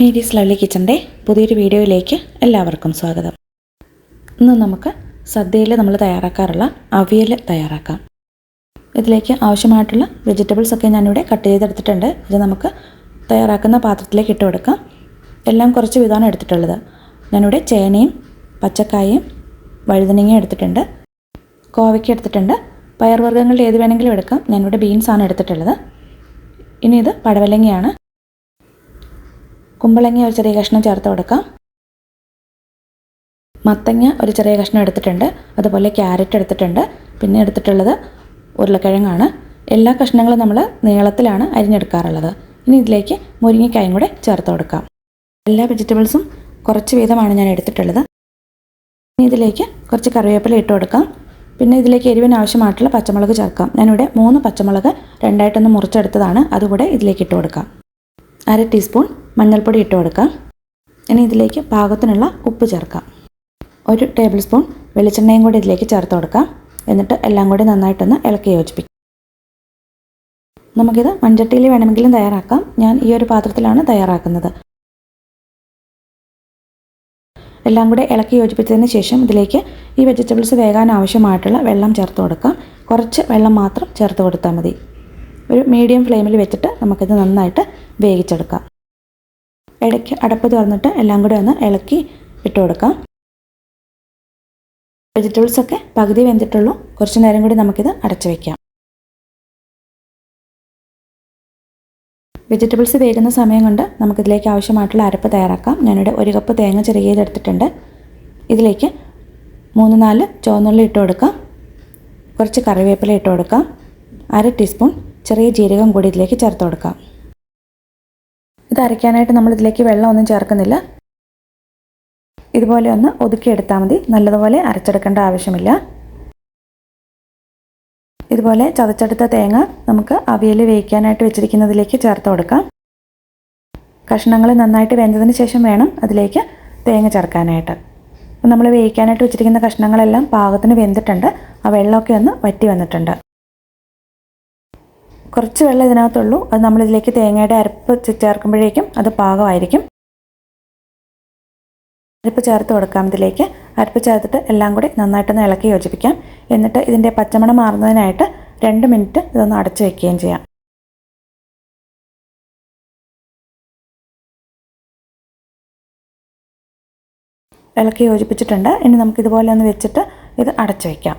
Mary's lovely കിച്ചന്റെ പുതിയൊരു വീഡിയോയിലേക്ക് എല്ലാവർക്കും സ്വാഗതം. ഇന്ന് നമുക്ക് സദ്യയിൽ നമ്മൾ തയ്യാറാക്കാറുള്ള അവിയൽ തയ്യാറാക്കാം. ഇതിലേക്ക് ആവശ്യമായിട്ടുള്ള വെജിറ്റബിൾസ് ഒക്കെ ഞാനിവിടെ കട്ട് ചെയ്തെടുത്തിട്ടുണ്ട്. ഇത് നമുക്ക് തയ്യാറാക്കുന്ന പാത്രത്തിലേക്ക് ഇട്ട് കൊടുക്കാം. എല്ലാം കുറച്ച് വിധമാണ് എടുത്തിട്ടുള്ളത്. ഞാനിവിടെ ചേനയും പച്ചക്കായയും വഴുതനങ്ങയും എടുത്തിട്ടുണ്ട്. കോവയ്ക്ക എടുത്തിട്ടുണ്ട്. പയർവർഗങ്ങളിൽ ഏത് വേണമെങ്കിലും എടുക്കാം. ഞാനിവിടെ ബീൻസാണ് എടുത്തിട്ടുള്ളത്. ഇനി ഇത് പടവലങ്ങയാണ്. കുമ്പളങ്ങ ഒരു ചെറിയ കഷ്ണം ചേർത്ത് കൊടുക്കാം. മത്തങ്ങ ഒരു ചെറിയ കഷ്ണം എടുത്തിട്ടുണ്ട്. അതുപോലെ ക്യാരറ്റ് എടുത്തിട്ടുണ്ട്. പിന്നെ എടുത്തിട്ടുള്ളത് ഉരുളക്കിഴങ്ങാണ്. എല്ലാ കഷ്ണങ്ങളും നമ്മൾ നീളത്തിലാണ് അരിഞ്ഞെടുക്കാറുള്ളത്. ഇനി ഇതിലേക്ക് മുരിങ്ങക്കായും കൂടെ ചേർത്ത് കൊടുക്കാം. എല്ലാ വെജിറ്റബിൾസും കുറച്ച് വീതമാണ് ഞാൻ എടുത്തിട്ടുള്ളത്. ഇനി ഇതിലേക്ക് കുറച്ച് കറിവേപ്പില ഇട്ട് കൊടുക്കാം. പിന്നെ ഇതിലേക്ക് എരിവിന് ആവശ്യമായിട്ടുള്ള പച്ചമുളക് ചേർക്കാം. ഞാനിവിടെ മൂന്ന് പച്ചമുളക് രണ്ടായിട്ടൊന്ന് മുറിച്ചെടുത്തതാണ്. അതുകൂടെ ഇതിലേക്ക് ഇട്ട് കൊടുക്കാം. അര ടീസ്പൂൺ മഞ്ഞൾപ്പൊടി ഇട്ട് കൊടുക്കാം. ഇനി ഇതിലേക്ക് പാകത്തിനുള്ള ഉപ്പ് ചേർക്കാം. ഒരു ടേബിൾ സ്പൂൺ വെളിച്ചെണ്ണയും കൂടി ഇതിലേക്ക് ചേർത്ത് കൊടുക്കാം. എന്നിട്ട് എല്ലാം കൂടി നന്നായിട്ടൊന്ന് ഇളക്കി യോജിപ്പിക്കാം. നമുക്കിത് മൺചട്ടിയിൽ വേണമെങ്കിലും തയ്യാറാക്കാം. ഞാൻ ഈ ഒരു പാത്രത്തിലാണ് തയ്യാറാക്കുന്നത്. എല്ലാം കൂടി ഇളക്കി യോജിപ്പിച്ചതിന് ശേഷം ഇതിലേക്ക് ഈ വെജിറ്റബിൾസ് വേകാൻ ആവശ്യമായിട്ടുള്ള വെള്ളം ചേർത്ത് കൊടുക്കാം. കുറച്ച് വെള്ളം മാത്രം ചേർത്ത് കൊടുത്താൽ മതി. ഒരു മീഡിയം ഫ്ലെയിമിൽ വെച്ചിട്ട് നമുക്കിത് നന്നായിട്ട് വേവിച്ചെടുക്കാം. ഇടയ്ക്ക് അടപ്പ് തുറന്നിട്ട് എല്ലാം കൂടെ ഒന്ന് ഇളക്കി ഇട്ട് കൊടുക്കാം. വെജിറ്റബിൾസ് ഒക്കെ പകുതി വെന്തിട്ടുള്ളൂ. കുറച്ച് നേരം കൂടി നമുക്കിത് അടച്ചു വയ്ക്കാം വെജിറ്റബിൾസ് വേകുന്ന സമയം കൊണ്ട് നമുക്കിതിലേക്ക് ആവശ്യമായിട്ടുള്ള അരപ്പ് തയ്യാറാക്കാം. ഞാനിവിടെ ഒരു കപ്പ് തേങ്ങ ചെറുകിയതെടുത്തിട്ടുണ്ട്. ഇതിലേക്ക് മൂന്ന് നാല് ചുവന്നുള്ളി ഇട്ട് കൊടുക്കാം. കുറച്ച് കറിവേപ്പില ഇട്ട് കൊടുക്കാം. അര ടീസ്പൂൺ ചെറിയ ജീരകം കൂടി ഇതിലേക്ക് ചേർത്ത് കൊടുക്കാം. ഇത് അരയ്ക്കാനായിട്ട് നമ്മൾ ഇതിലേക്ക് വെള്ളമൊന്നും ചേർക്കുന്നില്ല. ഇതുപോലെ ഒന്ന് ഒതുക്കിയെടുത്താൽ മതി. നല്ലതുപോലെ അരച്ചെടുക്കേണ്ട ആവശ്യമില്ല. ഇതുപോലെ ചതച്ചെടുത്ത തേങ്ങ നമുക്ക് അവിയൽ വേവിക്കാനായിട്ട് വെച്ചിരിക്കുന്നതിലേക്ക് ചേർത്ത് കൊടുക്കാം. കഷ്ണങ്ങൾ നന്നായിട്ട് വെന്തതിന് ശേഷം വേണം അതിലേക്ക് തേങ്ങ ചേർക്കാനായിട്ട്. നമ്മൾ വേവിക്കാനായിട്ട് വെച്ചിരിക്കുന്ന കഷ്ണങ്ങളെല്ലാം പാകത്തിന് വെന്തിട്ടുണ്ട്. ആ വെള്ളമൊക്കെ ഒന്ന് വറ്റി വന്നിട്ടുണ്ട്. കുറച്ച് വെള്ളം ഇതിനകത്തുള്ളൂ. അത് നമ്മളിതിലേക്ക് തേങ്ങയുടെ അരപ്പ് ചേർക്കുമ്പോഴേക്കും അത് പാകമായിരിക്കും. അരപ്പ് ചേർത്ത് കൊടുക്കാം ഇതിലേക്ക്. അരപ്പ് ചേർത്തിട്ട് എല്ലാം കൂടി നന്നായിട്ടൊന്ന് ഇളക്കി യോജിപ്പിക്കാം. എന്നിട്ട് ഇതിന്റെ പച്ചമണം മാറുന്നതിനായിട്ട് രണ്ട് മിനിറ്റ് ഇതൊന്ന് അടച്ചു വയ്ക്കുകയും ചെയ്യാം. ഇളക്കി യോജിപ്പിച്ചിട്ടുണ്ട്. ഇനി നമുക്കിതുപോലെ ഒന്ന് വെച്ചിട്ട് ഇത് അടച്ചു വയ്ക്കാം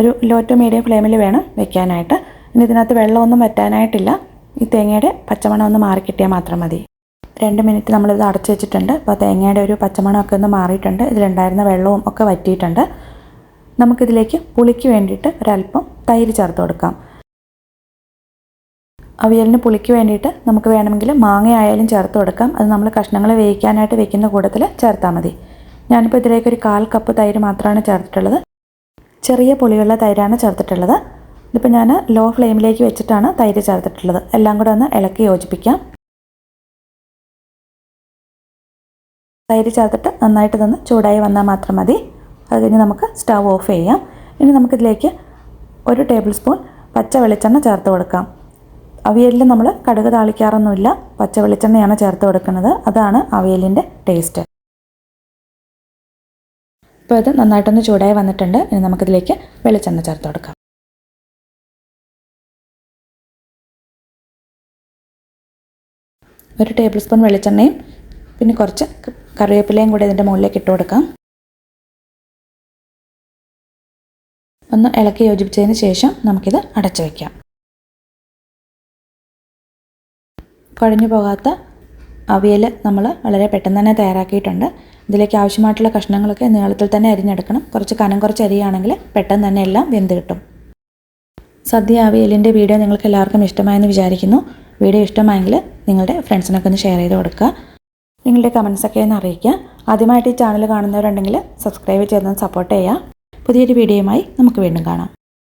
ഒരു ലോ ടു മീഡിയം ഫ്ലെയിമിൽ വേണം വെക്കാനായിട്ട്. ഇനി ഇതിനകത്ത് വെള്ളമൊന്നും വറ്റാനായിട്ടില്ല. ഈ തേങ്ങയുടെ പച്ചമണം ഒന്ന് മാറിക്കിട്ടിയാൽ മാത്രം മതി. രണ്ട് മിനിറ്റ് നമ്മളിത് അടച്ചു വെച്ചിട്ടുണ്ട്. അപ്പോൾ തേങ്ങയുടെ ഒരു പച്ചമണമൊക്കെ ഒന്ന് മാറിയിട്ടുണ്ട്. ഇതിലുണ്ടായിരുന്ന വെള്ളവും ഒക്കെ വറ്റിയിട്ടുണ്ട്. നമുക്കിതിലേക്ക് പുളിക്ക് വേണ്ടിയിട്ട് ഒരല്പം തൈര് ചേർത്ത് കൊടുക്കാം. അവിയലിന് പുളിക്ക് വേണ്ടിയിട്ട് നമുക്ക് വേണമെങ്കിൽ മാങ്ങയായാലും ചേർത്ത് കൊടുക്കാം. അത് നമ്മൾ കഷ്ണങ്ങൾ വേവിക്കാനായിട്ട് വെക്കുന്ന കൂട്ടത്തിൽ ചേർത്താൽ മതി. ഞാനിപ്പോൾ ഇതിലേക്ക് ഒരു കാൽ കപ്പ് തൈര് മാത്രമാണ് ചേർത്തിട്ടുള്ളത്. ചെറിയ പുളിയുള്ള തൈരാണ് ചേർത്തിട്ടുള്ളത്. ഇതിപ്പോൾ ഞാൻ ലോ ഫ്ലെയിമിലേക്ക് വെച്ചിട്ടാണ് തൈര് ചേർത്തിട്ടുള്ളത്. എല്ലാം കൂടെ ഒന്ന് ഇളക്കി യോജിപ്പിക്കാം. തൈര് ചേർത്തിട്ട് നന്നായിട്ട് തന്ന് ചൂടായി വന്നാൽ മാത്രം മതി. അത് കഴിഞ്ഞ് നമുക്ക് സ്റ്റവ് ഓഫ് ചെയ്യാം. ഇനി നമുക്കിതിലേക്ക് ഒരു ടേബിൾ സ്പൂൺ പച്ച വെളിച്ചെണ്ണ ചേർത്ത് കൊടുക്കാം. അവിയലിൽ നമ്മൾ കടുക് താളിക്കാറൊന്നുമില്ല. പച്ച വെളിച്ചെണ്ണയാണ് ചേർത്ത് കൊടുക്കുന്നത്. അതാണ് അവിയലിന്റെ ടേസ്റ്റ്. ഇപ്പോൾ ഇത് നന്നായിട്ടൊന്ന് ചൂടായി വന്നിട്ടുണ്ട്. ഇനി നമുക്കിതിലേക്ക് വെളിച്ചെണ്ണ ചേർത്ത് കൊടുക്കാം. ഒരു ടേബിൾ സ്പൂൺ വെളിച്ചെണ്ണയും പിന്നെ കുറച്ച് കറിവേപ്പിലയും കൂടി ഇതിന്റെ മുകളിലേക്ക് ഇട്ട് കൊടുക്കാം. ഒന്ന് ഇളക്കി യോജിപ്പിച്ചതിന് ശേഷം നമുക്കിത് അടച്ചു വയ്ക്കാം കുഴഞ്ഞു പോകാത്ത അവിയൽ നമ്മൾ വളരെ പെട്ടെന്ന് തന്നെ തയ്യാറാക്കിയിട്ടുണ്ട്. ഇതിലേക്ക് ആവശ്യമായിട്ടുള്ള കഷ്ണങ്ങളൊക്കെ നീളത്തിൽ തന്നെ അരിഞ്ഞെടുക്കണം. കുറച്ച് കനം കുറച്ച് അരിയാണെങ്കിൽ പെട്ടെന്ന് തന്നെ എല്ലാം വെന്ത് കിട്ടും. സദ്യ അവിയലിന്റെ വീഡിയോ നിങ്ങൾക്ക് എല്ലാവർക്കും ഇഷ്ടമായെന്ന് വിചാരിക്കുന്നു. വീഡിയോ ഇഷ്ടമായെങ്കിൽ നിങ്ങളുടെ ഫ്രണ്ട്സിനൊക്കെ ഒന്ന് ഷെയർ ചെയ്ത് കൊടുക്കുക. നിങ്ങളുടെ കമൻസൊക്കെ ഒന്ന് അറിയിക്കുക. ആദ്യമായിട്ട് ഈ ചാനൽ കാണുന്നവരുണ്ടെങ്കിൽ സബ്സ്ക്രൈബ് ചെയ്തൊന്ന് സപ്പോർട്ട് ചെയ്യുക. പുതിയൊരു വീഡിയോയുമായി നമുക്ക് വീണ്ടും കാണാം.